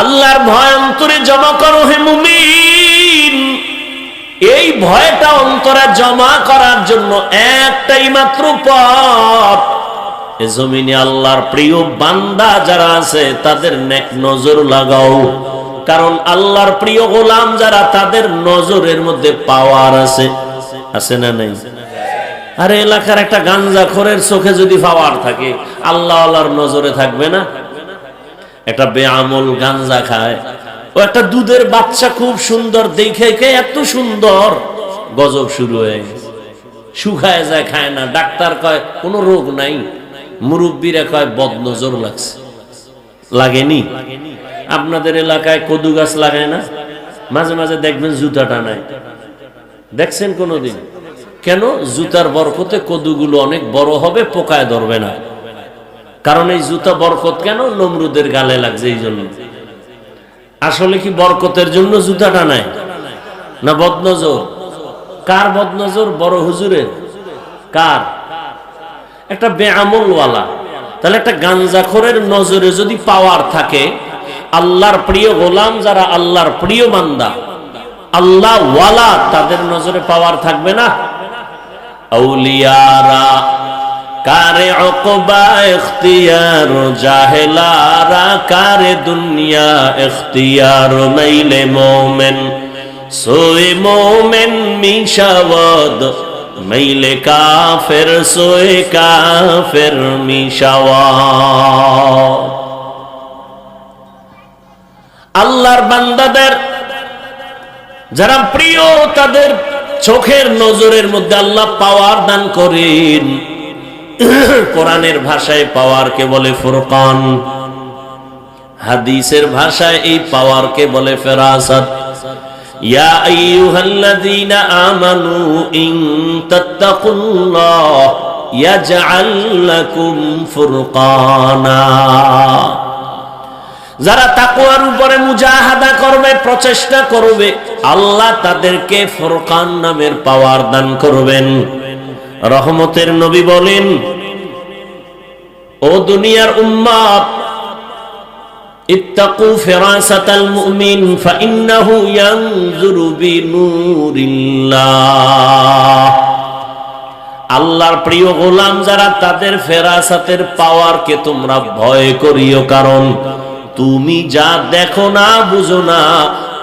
আল্লাহর ভয় অন্তরে জমা করো হে মুমিন। এই ভয়টা অন্তরে জমা করার জন্য একটাই মাত্র পথ। জমিনে আল্লাহর প্রিয় বান্দা যারা আছে, তাদের নেক নজর লাগাও। কারণ আল্লাহর প্রিয় গোলাম যারা, তাদের নজরের মধ্যে পাওয়ার আছে। আছে না নাই? আরে এলাকার একটা গাঞ্জা খোরের চোখে যদি পাওয়ার থাকে আল্লাহ আল্লাহর নজরে থাকবে না? একটা বেআমল গাঞ্জা খায়। ও একটা দুধের বাচ্চা খুব সুন্দর, দেখে কে এত সুন্দর। গজব শুরু হয়ে শুকায় যায়, খায় না। ডাক্তার কয়, কোনো রোগ নাই। মুরব্বীরা কয়, বদনজর লাগছে। লাগেনি? আপনাদের এলাকায় কদু গাছ লাগায় না? মাঝে মাঝে দেখবেন জুতাটা নাই। দেখছেন কোনোদিন? কেন? জুতার বরকতে কদুগুলো অনেক বড় হবে, পোকায় ধরবে না। কারণ এই জুতা বরকত কেন? নমরুদের গালে লাগছে এই জন্য। আসলে কি বরকতের জন্য জুতাটা নাই? না বদনজর? কার বদনজর? বড় হুজুরের। কার? একটা বেআমলওয়ালা। তাহলে একটা গাঞ্জাখোরের নজরে যদি পাওয়ার থাকে, আল্লাহর প্রিয় গোলাম যারা আল্লাহর প্রিয় বান্দা আল্লাহ ওয়ালা তাদের নজরে পাওয়ার থাকবে না? আউলিয়ারা কারে অকবা এখতিয়ার জাহেলারা কারে দুনিয়া এখতিয়ার মাইলে মোমেন সোয়ে মোমেন মিশাওয়াদ, মাইলে কাফের সোয়ে কাফের মিশাওয়াদ। আল্লাহর বান্দাদের, যারা প্রিয় তাদের চোখের নজরের মধ্যে আল্লাহ পাওয়ার দান করেন। কোরআনের ভাষায় পাওয়ারকে বলে ফুরকান? হাদিসের ভাষায় এই পাওয়ারকে বলে ফেরাসত? যারা তাকুয়ার উপরে মুজাহাদা করবে, প্রচেষ্টা করবে, আল্লাহ তাদেরকে ফুরকান নামের পাওয়ার দান করবেন। রহমতের নবী বলেন ও দুনিয়ার উম্মাত ইত্তাকু ফিরাসাতাল মুমিন ফাইন্নাহু ইয়ানজুরু বিনুরিল্লাহ। আল্লাহর প্রিয় গোলাম যারা, তাদের ফেরাসাতের পাওয়ারকে তোমরা ভয় করিও, কারণ তুমি যা দেখো না, বুঝো না।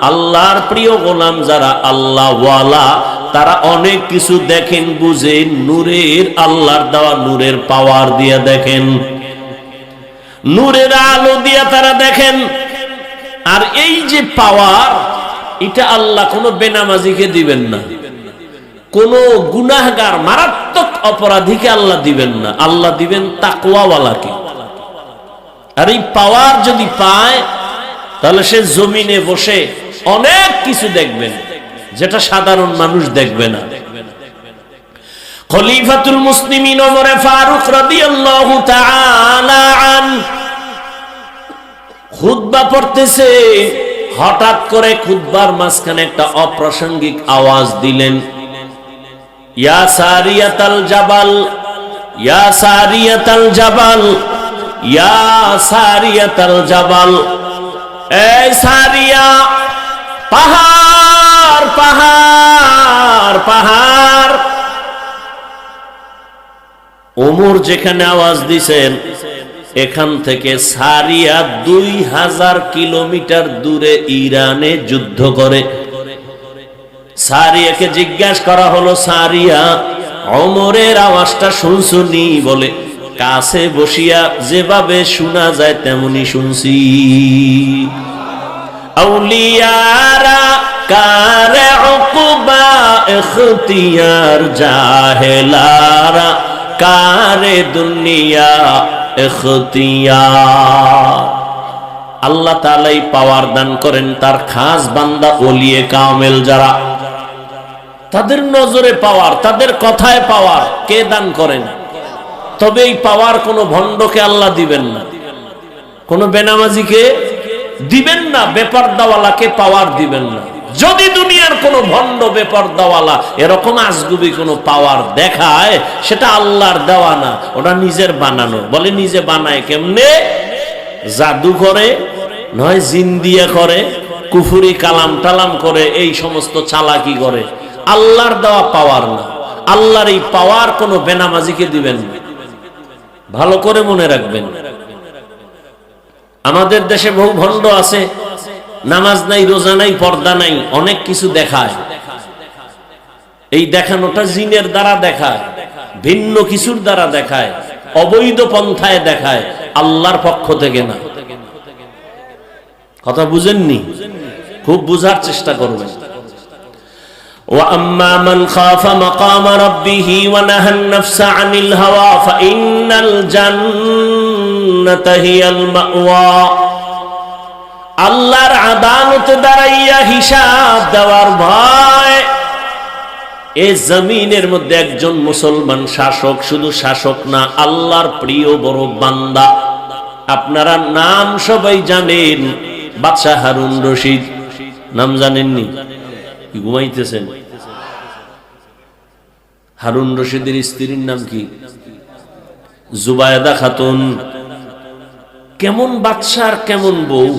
আল্লাহর প্রিয় গোলাম যারা আল্লাহ ওয়ালা তারা অনেক কিছু দেখেন, বুঝেন, নূরের, আল্লাহর দেওয়া নূরের পাওয়ার দিয়ে দেখেন। নূরের আলো দিয়ে তারা দেখেন। আর এই যে পাওয়ার, এটা আল্লাহ কোনো বেনামাজিকে দিবেন না। কোন গুনাহগার মারাত্মক অপরাধীকে আল্লাহ দিবেন না। আল্লাহ দিবেন তাকুয়াওয়ালাকে আর এই পাওয়ার যদি পায়, তাহলে সে জমিনে বসে অনেক কিছু দেখবেন, যেটা সাধারণ মানুষ দেখবে না। খলিফাতুল মুসলিমিন ওমরে ফারুক রাদিয়াল্লাহু তাআলা আন। খুতবা পড়তেছে, হঠাৎ করে খুতবার মাঝখানে একটা অপ্রাসঙ্গিক আওয়াজ দিলেন। ইয়া সারিয়াতাল জাবাল, ইয়া সারিয়াতাল জাবাল, ইয়া সারিয়াতাল জাবাল। এই সারিয়া, পাহাড় পাহাড় পাহাড়। ওমর যেখানে আওয়াজ দিছেন, এখান থেকে সারিয়া দুই হাজার কিলোমিটার দূরে ইরানে যুদ্ধ করে। সারিয়াকে জিজ্ঞাসা করা হলো, সারিয়া অমরের আওয়াজটা শুনছুনি বলে, কাছে বসিয়া যেভাবে শোনা যায় তেমনি শুনছি। আউলিয়ারা, কারে উকবা ইখতিয়ার জাহেলারা কারে দুনিয়া আল্লাহ তাআলাই পাওয়ার দান করেন তার খাস বান্দা ওলিয়ে কামেল যারা। তাদের নজরে পাওয়ার, তাদের কথায় পাওয়ার কে দান করেন? তবে এই পাওয়ার কোনো ভণ্ডকে আল্লাহ দিবেন না। কোন বেনামাজিকে দিবেন না বেপার দাওয়ালাকে পাওয়ার দিবেন না। যদি দুনিয়ার কোন ভণ্ড বেপার দেওয়ালা এরকম আজগুবি কোনো পাওয়ার দেখায়, সেটা আল্লাহর দেওয়া না, ওটা নিজের বানানো। বলে নিজে বানায় কেমনে? জাদু করে, নয় জিন দিয়ে করে, কুফুরি কালাম টালাম করে, এই সমস্ত চালাকি করে। আল্লাহর দেওয়া পাওয়ার না। আল্লাহর এই পাওয়ার কোনো বেনামাজিকে দিবেন ভালো করে মনে রাখবেন। আমাদের দেশে বহু ভণ্ড আছে নামাজ নাই রোজা নাই পর্দা নাই অনেক কিছু দেখায় এই দেখানোটা জিনের দ্বারা দেখায় ভিন্ন কিছুর দ্বারা দেখায় অবৈধ পন্থায় দেখায় আল্লাহর পক্ষ থেকে না কথা বুঝেননি খুব বুঝার চেষ্টা করবেন وأما من خاف مقام ربه ونهى النفس عن الهوى فإن الجنة هي المأوى আল্লাহর আদালতে দাঁড়াইয়া হিসাব দেওয়ার ভয়। এ জমিনের মধ্যে একজন মুসলমান শাসক, শুধু শাসক না, আল্লাহর প্রিয় বড় বান্দা। আপনারা নাম সবাই জানেন, বাদশাহ হারুন রশিদ। নাম জানেননি? ঘুমাইতেছেন? হারুন রশিদের স্ত্রীর নাম কি? জুবায়দা খাতুন। কেমন বাদশার কেমন বউ?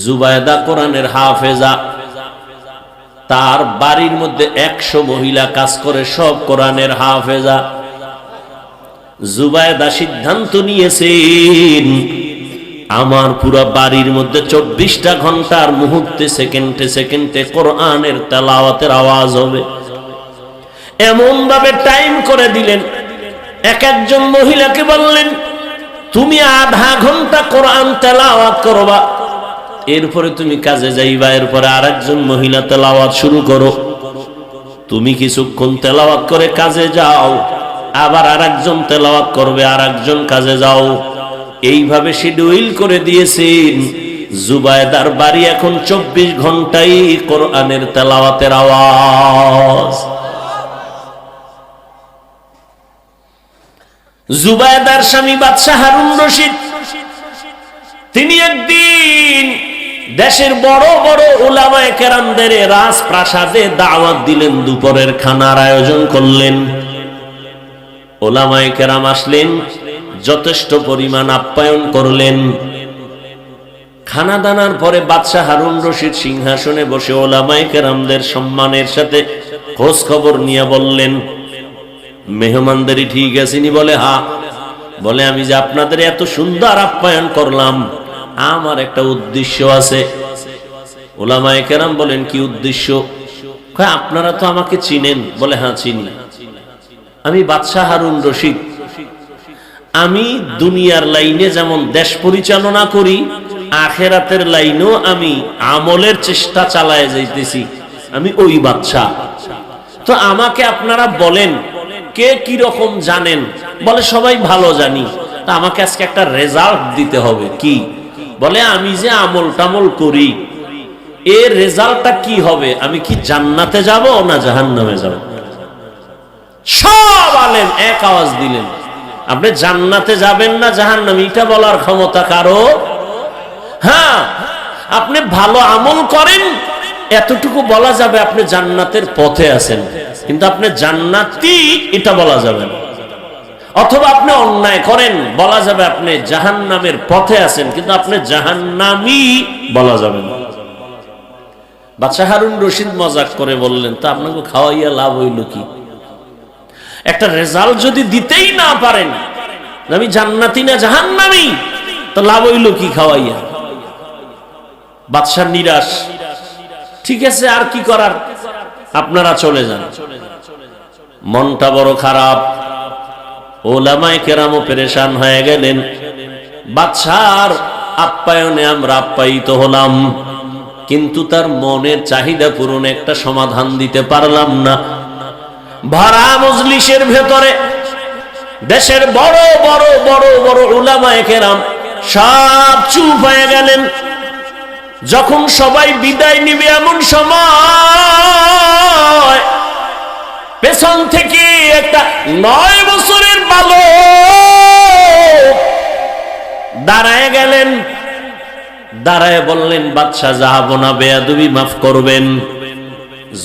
জুবায়দা কোরআনের হাফেজা, তার বাড়ির মধ্যে একশো মহিলা কাজ করে সব কোরআনের হাফেজা। জুবায়দা সিদ্ধান্ত নিয়েছেন, আমার পুরো বাড়ির মধ্যে চব্বিশটা ঘণ্টার মুহূর্তে সেকেন্ডে সেকেন্ডে কোরআনের তেলাওয়াতের আওয়াজ হবে। এমন ভাবে টাইম করে দিলেন, এক একজন মহিলাকে বললেন, তুমি আধা ঘণ্টা কোরআন তেলাওয়াত করবা। এরপরে তুমি কাজে যাইবা, এরপরে আর একজন মহিলা তেলাওয়াত শুরু করো। তুমি কিছুক্ষণ তেলাওয়াত করে কাজে যাও, আবার আর একজন তেলাওয়াত করবে আর একজন কাজে যাও। এইভাবে শিডিউল করে দিয়েছেন। জুবায়দার বাড়ি এখন চব্বিশ ঘন্টাই কোরআনের তেলাওয়াতের আওয়াজ। জুবায়দার স্বামী বাদশাহ হারুন রশিদ, তিনি একদিন দেশের বড় বড় ওলামায় কেরামদের রাজপ্রাসাদে দাওয়াত দিলেন, দুপুরের খানার আয়োজন করলেন। ওলামায় কেরাম আসলেন, যথেষ্ট পরিমাণ আপ্যায়ন করলেন। খানা দানার পরে বাদশাহ হারুন রশিদ সিংহাসনে বসে ওলামায় কেরামদের সম্মানের সাথে খোঁজ খবর নিয়ে বললেন মেহমানদারি ঠিক আছেনি বলে হা বলে, আমি যে আপনাদের এত সুন্দর আপ্যায়ন করলাম আমার একটা উদ্দেশ্য আছে। ওলামায় কেরাম বলেন, কি উদ্দেশ্য? আপনারা তো আমাকে চিনেন। বলে হ্যাঁ চিনি। আমি বাদশাহ হারুন রশিদ। আমি দুনিয়ার লাইনে যেমন দেশ পরিচালনা করি, আখেরাতের লাইনেও আমি আমলের চেষ্টা চালায় যাইতেছি। আমি ওই বাদশাহ। তো আমাকে আপনারা বলেন, কে কি রকম জানেন? বলে, সবাই ভালো জানি। তা আমাকে আজকে একটা রেজাল্ট দিতে হবে। কি? বলে, আমি যে আমল টামল করি, এর রেজাল্টটা কি হবে? আমি কি জান্নাতে যাব না জাহান্নামে যাব? সব আলেম এক আওয়াজ দিলেন, আপনি জান্নাতে যাবেন না জাহান্নামে? এটা বলার ক্ষমতা কারও? হ্যাঁ আপনি ভালো আমল করেন, এতটুকু বলা যাবে আপনি জান্নাতের পথে আছেন, কিন্তু আপনি জান্নাতি, এটা বলা যাবে না। অথবা আপনি অন্যায় করেন, বলা যাবে আপনি জাহান্নামের পথে আছেন, কিন্তু আপনি জাহান্নামি বলা যাবে না। বাচ্চা হারুন রশিদ মজাক করে বললেন, তা আপনাকে খাওয়াইয়া লাভ হইল কি? একটা রেজাল্ট যদি দিতেই না পারেন, আমি জান্নাতি না জাহান্নামি, তো লাভ হইল কি খাওয়াইয়া? বাদশার নিরাশ, ঠিক আছে, আর কি করার? আপনারা চলে যান। মনটা বড় খারাপ। ওলামায় কেরামও পেরেশান হয়ে গেলেন। বাদশার আপ্যায়নে আমরা আপ্যায়িত হলাম। কিন্তু তার মনের চাহিদা পূরণে একটা সমাধান দিতে পারলাম না। ভরা মজলিসের ভেতরে দেশের বড় বড় বড় বড় উলামায়ে কেরাম সব চুপ হয়ে গেলেন। যখন সবাই বিদায় নিবে এমন সময় পেছন থেকে একটা নয় বছরের বালক দাঁড়ায় গেলেন। দাঁড়ায় বললেন বাদশাহ যাহাব না, বেয়াদুবি মাফ করবেন।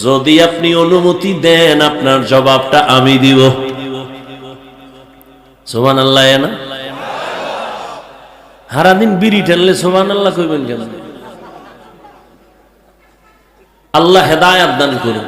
যদি আপনি অনুমতি দেন, আপনার জবাবটা আমি দিব। সোমান আল্লাহ না? সারাদিন বিড়ি ঠেললে সোমান আল্লাহ কইবেন কেন আল্লাহ হেদায়াত দান করুন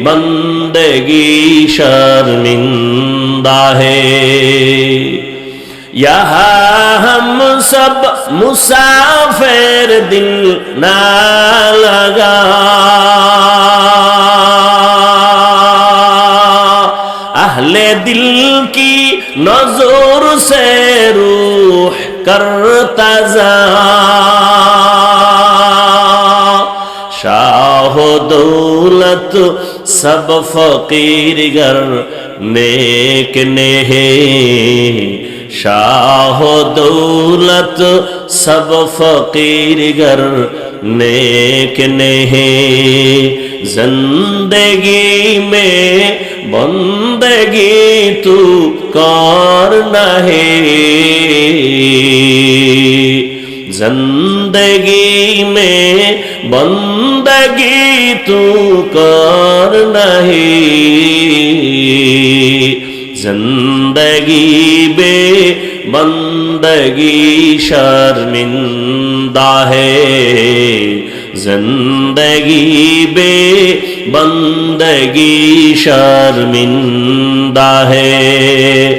بندگی شرمندہ ہے یہاں ہم سب مسافر دل نہ لگا اہل دل کی نظر سے روح کر تزا شاہ دولت सब फकीर गर नेक नेहे, शाह दौलत सब फकीर गर नेक नेहे। ज़िंदगी में बंदगी तू कर नहीं। ज़िंदगी में बंदगी तू कर नहीं जिंदगी बे बंदगी शर्मिंदा है जिंदगी बे बंदगी शर्मिंदा है